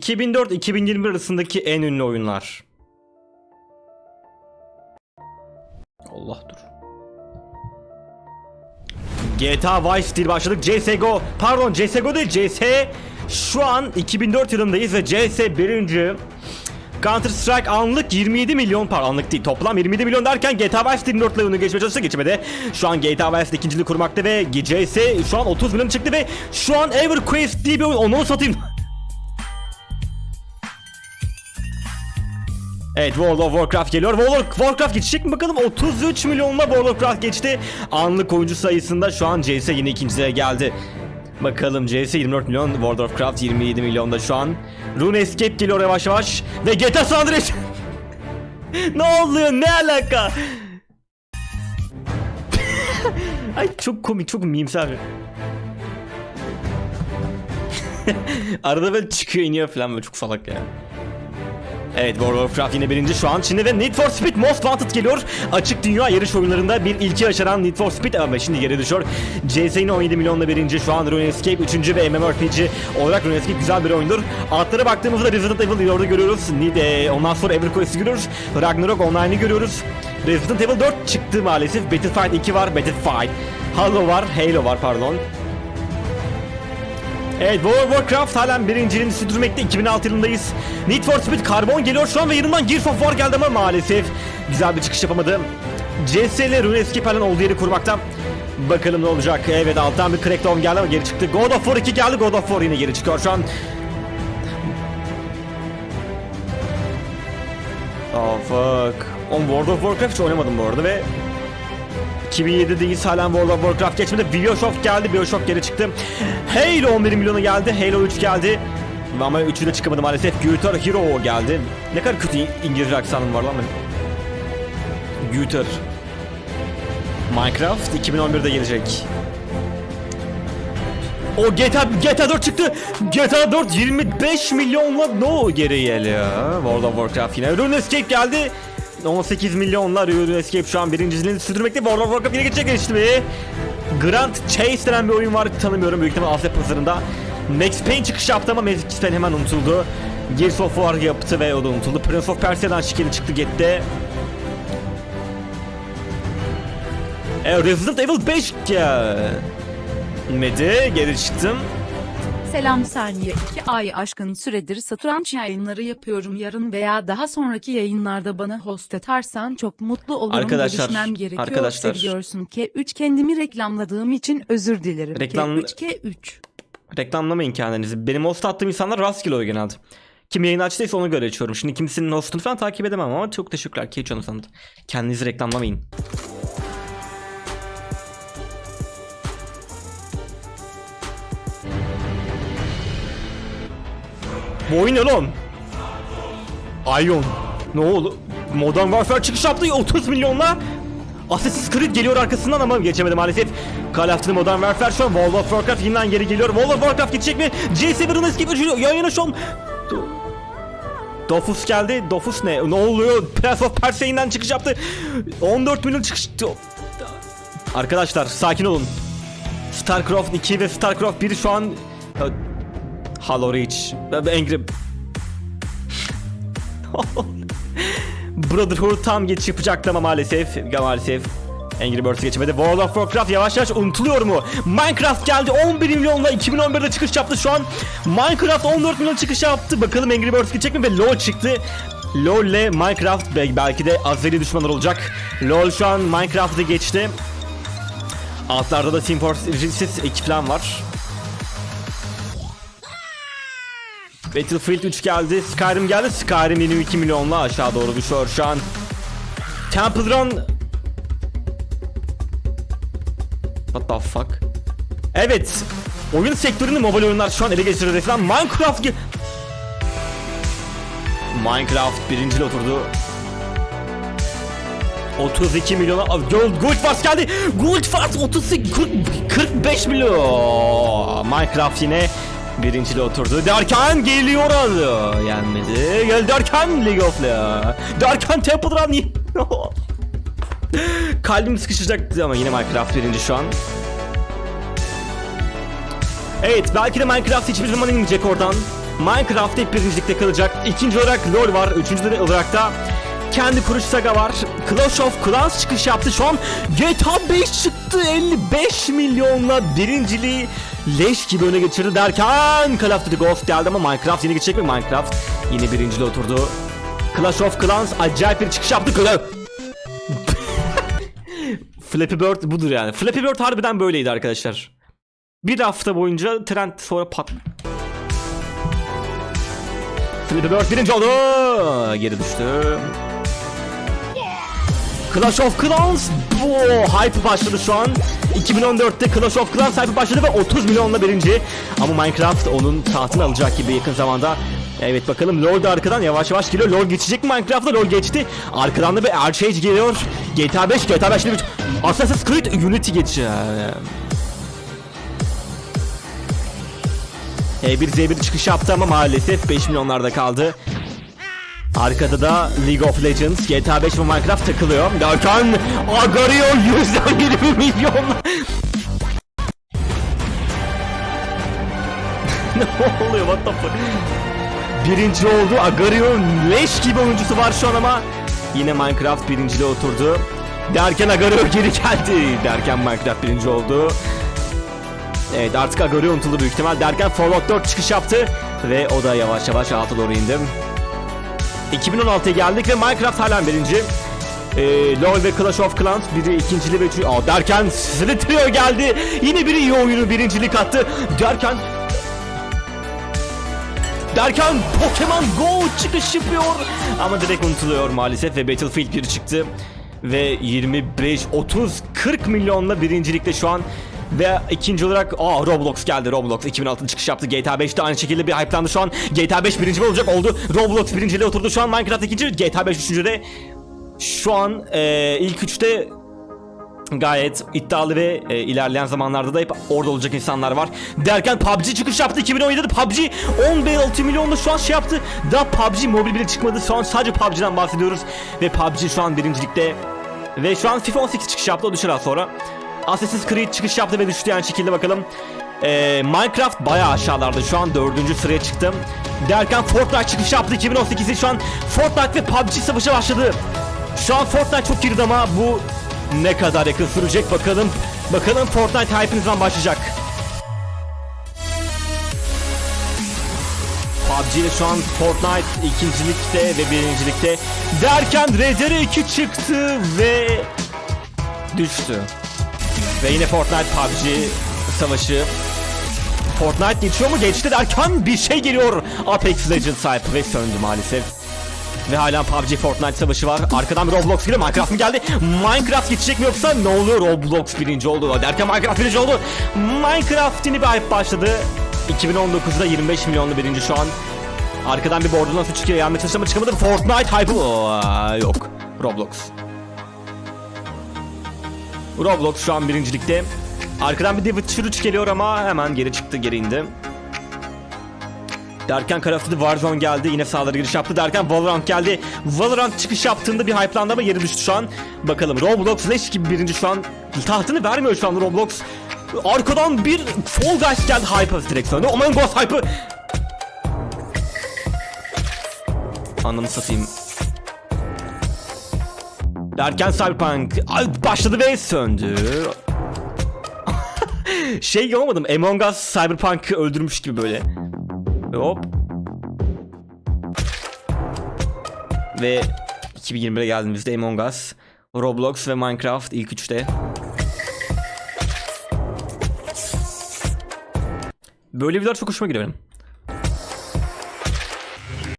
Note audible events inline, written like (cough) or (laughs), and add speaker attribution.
Speaker 1: 2004-2021 arasındaki en ünlü oyunlar. Allah dur. GTA Vice City başladık. CSGO, pardon CSGO değil CS. Şu an 2004 yılındayız ve CS 1. Counter Strike anlık 27 milyon pardon anlık değil toplam 27 milyon derken GTA Vice City 24 oyunu geçmeye çalıştı geçmedi. Şu an GTA Vice City ikinciliği kurmakta ve CS şu an 30 milyon çıktı ve şu an EverQuest diye bir oyun onu satayım. (laughs) Evet World of Warcraft geliyor. World of Warcraft geçecek mi bakalım? 33 milyonla World of Warcraft geçti. Anlık oyuncu sayısında şu an CS yine ikinciliğe geldi. Bakalım CS 24 milyon, World of Warcraft 27 milyonda şu an. RuneScape geliyor yavaş yavaş. Ve GTA San Andreas. (laughs) ne oluyor? Ne alaka? (laughs) Ay çok komik, çok mimsel. (laughs) Arada böyle çıkıyor iniyor falan böyle çok salak ya. Evet World of Warcraft yine birinci şu an Çin'de ve Need for Speed Most Wanted geliyor. Açık dünya yarış oyunlarında bir ilki yaşanan Need for Speed ama şimdi geri düşüyor. CS yine 17 milyonla birinci şu an RuneScape 3. ve MMORPG olarak RuneScape güzel bir oyundur. Altlara baktığımızda Resident Evil orada görüyoruz. Need, e, ondan sonra EverQuest'i görüyoruz. Ragnarok Online'ı görüyoruz. Resident Evil 4 çıktı maalesef. Battlefield 2 var. Battlefield. Halo var. Halo var pardon. Evet World of Warcraft halen birinciliğini sürdürmekte 2006 yılındayız. Need for Speed Carbon geliyor şu an ve yanından Gears of War geldi ama maalesef güzel bir çıkış yapamadı. CS ile RuneScape halen olduğu yeri kurmakta. Bakalım ne olacak. Evet alttan bir Crackdown geldi ama geri çıktı. God of War 2 geldi. God of War yine geri çıkıyor şu an. Oh fuck. On World of Warcraft hiç oynamadım bu arada ve 2007'deyiz halen World of Warcraft geçmedi. Bioshock geldi. Bioshock geri çıktı. Halo 11 milyona geldi. Halo 3 geldi. Ama 3'ü de çıkamadı maalesef. Guitar Hero geldi. Ne kadar kötü İngilizce aksanım var lan benim. Guitar. Minecraft 2011'de gelecek. O GTA, GTA 4 çıktı. GTA 4 25 milyonla no geri geliyor. World of Warcraft yine. RuneScape geldi. 18 milyonlar RuneScape şu an birinciliğini sürdürmekte. World of Warcraft yine geçecek geçti mi? Grand Chase denen bir oyun var tanımıyorum büyük ihtimal Asya pazarında. Max Payne çıkış yaptı ama Max Payne hemen unutuldu. Gears of War yaptı ve o da unutuldu. Prince of Persia'dan şikeli çıktı gitti. E, Resident Evil 5 gelmedi. Geri çıktım.
Speaker 2: Selam Saniye 2 ay aşkın süredir satranç yayınları yapıyorum. Yarın veya daha sonraki yayınlarda bana host atarsan çok mutlu olurum.
Speaker 1: Arkadaşlar,
Speaker 2: Gelişmem gerekiyor.
Speaker 1: arkadaşlar.
Speaker 2: Biliyorsun K3 kendimi reklamladığım için özür dilerim.
Speaker 1: Reklam-
Speaker 2: K3 K3.
Speaker 1: Reklamlamayın kendinizi. Benim host attığım insanlar rastgele oluyor genelde. Kim yayın açtıysa ona göre açıyorum. Şimdi kimsenin hostunu falan takip edemem ama çok teşekkürler. Keyif canı Kendinizi reklamlamayın. Bu oyun ne lan? Ion. Ne oldu? Modern Warfare çıkış yaptı 30 milyonla. Assassin's Creed geliyor arkasından ama geçemedi maalesef. Call of Duty Modern Warfare şu an World of Warcraft yeniden geri geliyor. World of Warcraft geçecek mi? CS1'ın eski bir yayını şu an. Do- Dofus geldi. Dofus ne? Ne oluyor? Prince of Persia yeniden çıkış yaptı. 14 milyon çıkış. Arkadaşlar sakin olun. StarCraft 2 ve StarCraft 1 şu an Halo Reach. Angry Brotherhood tam geçiş yapacaktı ama maalesef maalesef Angry Birds geçemedi. World of Warcraft yavaş yavaş unutuluyor mu? Minecraft geldi 11 milyonla 2011'de çıkış yaptı şu an. Minecraft 14 milyon çıkış yaptı. Bakalım Angry Birds geçecek mi? Ve LoL çıktı. LoL ile Minecraft bel- belki de azeri düşmanlar olacak. LoL şu an Minecraft'ı geçti. Altlarda da Team Fortress 2 falan var. Battlefield 3 geldi. Skyrim geldi. Skyrim 22 milyonla aşağı doğru düşüyor şu an. Temple Run... What the fuck? Evet. Oyun sektörünü mobil oyunlar şu an ele geçiriyor resmen. Minecraft... Minecraft birincil oturdu. 32 milyona Gold Gold Wars geldi. Gold Wars 38 40, 45 milyon. Minecraft yine birinciliğe oturdu. Derken geliyor adı. Yenmedi. Gel derken League of Legends. Derken Temple Run. (laughs) Kalbim sıkışacaktı ama yine Minecraft birinci şu an. Evet belki de Minecraft hiçbir zaman inmeyecek oradan. Minecraft hep birincilikte kalacak. İkinci olarak LoL var. Üçüncü olarak da kendi kuruş saga var. Clash of Clans çıkış yaptı. Şu an GTA 5 çıktı. 55 milyonla birinciliği leş gibi öne geçirdi derken Call of Duty Ghost geldi ama Minecraft yine geçecek mi? Minecraft yine birinciliğe oturdu. Clash of Clans acayip bir çıkış yaptı. Clash (laughs) Flappy Bird budur yani. Flappy Bird harbiden böyleydi arkadaşlar. Bir hafta boyunca trend sonra pat. Flappy Bird birinci oldu. Geri düştü. Clash of Clans bu hype başladı şu an. 2014'te Clash of Clans hype başladı ve 30 milyonla birinci. Ama Minecraft onun tahtını alacak gibi yakın zamanda. Evet bakalım LoL da arkadan yavaş yavaş geliyor. LoL geçecek mi Minecraft'ta? LoL geçti. Arkadan da bir Archage geliyor. GTA 5, GTA 5 bir Assassin's Creed Unity geçiyor. E1 Z1 çıkış yaptı ama maalesef 5 milyonlarda kaldı. Arkada da League of Legends, GTA 5 ve Minecraft takılıyor. Derken Agario 120 milyon. (laughs) ne oluyor what the fuck? Birinci oldu. Agario leş gibi oyuncusu var şu an ama yine Minecraft birinciliğe oturdu. Derken Agario geri geldi. Derken Minecraft birinci oldu. Evet artık Agario unutuldu büyük ihtimal. Derken Fallout 4 çıkış yaptı. Ve o da yavaş yavaş alta doğru indi. 2016'ya geldik ve Minecraft halen birinci. Ee, LoL ve Clash of Clans biri ikincili ve üçüncü. Aa, derken Slither geldi. Yine biri iyi oyunu birincilik attı. Derken Derken Pokemon Go çıkış yapıyor. Ama direkt unutuluyor maalesef ve Battlefield 1 çıktı. Ve 25, 30, 40 milyonla birincilikte şu an. Ve ikinci olarak aa Roblox geldi. Roblox 2006'da çıkış yaptı. GTA 5'te aynı şekilde bir hype'landı şu an. GTA 5 birinci olacak oldu. Roblox birinciliğe oturdu şu an. Minecraft ikinci. GTA 5 üçüncüde. Şu an e, ilk üçte gayet iddialı ve e, ilerleyen zamanlarda da hep orada olacak insanlar var. Derken PUBG çıkış yaptı 2017'de PUBG 16 milyonla şu an şey yaptı. Daha PUBG mobil bile çıkmadı. Şu an sadece PUBG'den bahsediyoruz. Ve PUBG şu an birincilikte. Ve şu an FIFA 18 çıkış yaptı o düşer sonra. Assassin's Creed çıkış yaptı ve düştü yani şekilde bakalım. Ee, Minecraft bayağı aşağılarda şu an dördüncü sıraya çıktım. Derken Fortnite çıkış yaptı 2018'de şu an Fortnite ve PUBG savaşı başladı. Şu an Fortnite çok girdi ama bu ne kadar yakın sürecek bakalım. Bakalım Fortnite hype'ınızdan başlayacak. PUBG ile şu an Fortnite ikincilikte ve birincilikte derken RDR2 çıktı ve düştü. Ve yine Fortnite PUBG savaşı. Fortnite geçiyor mu? Geçti derken bir şey geliyor. Apex Legends hype ve söndü maalesef. Ve hala PUBG Fortnite savaşı var. Arkadan Roblox geliyor. Minecraft mı geldi? Minecraft geçecek mi yoksa ne oluyor? Roblox birinci oldu. Derken Minecraft birinci oldu. Minecraft yeni bir hype başladı. 2019'da 25 milyonlu birinci şu an. Arkadan bir Borderlands 3 kere yanmaya çalıştı ama çıkamadı. Fortnite hype yok. Roblox. Roblox şu an birincilikte. Arkadan bir David Church geliyor ama hemen geri çıktı, geri indi. Derken Duty Warzone geldi. Yine sağlara giriş yaptı. Derken Valorant geldi. Valorant çıkış yaptığında bir hype'landı ama geri düştü şu an. Bakalım Roblox leş gibi birinci şu an. Tahtını vermiyor şu an Roblox. Arkadan bir Fall Guys geldi hype direkt söndü. Among Us hype'ı. Anlamı satayım. Derken Cyberpunk başladı ve söndü. (laughs) şey yapamadım. Among Us Cyberpunk'ı öldürmüş gibi böyle. Hop. Ve 2021'e geldiğimizde Among Us, Roblox ve Minecraft ilk üçte. Böyle videolar çok hoşuma gidiyor benim.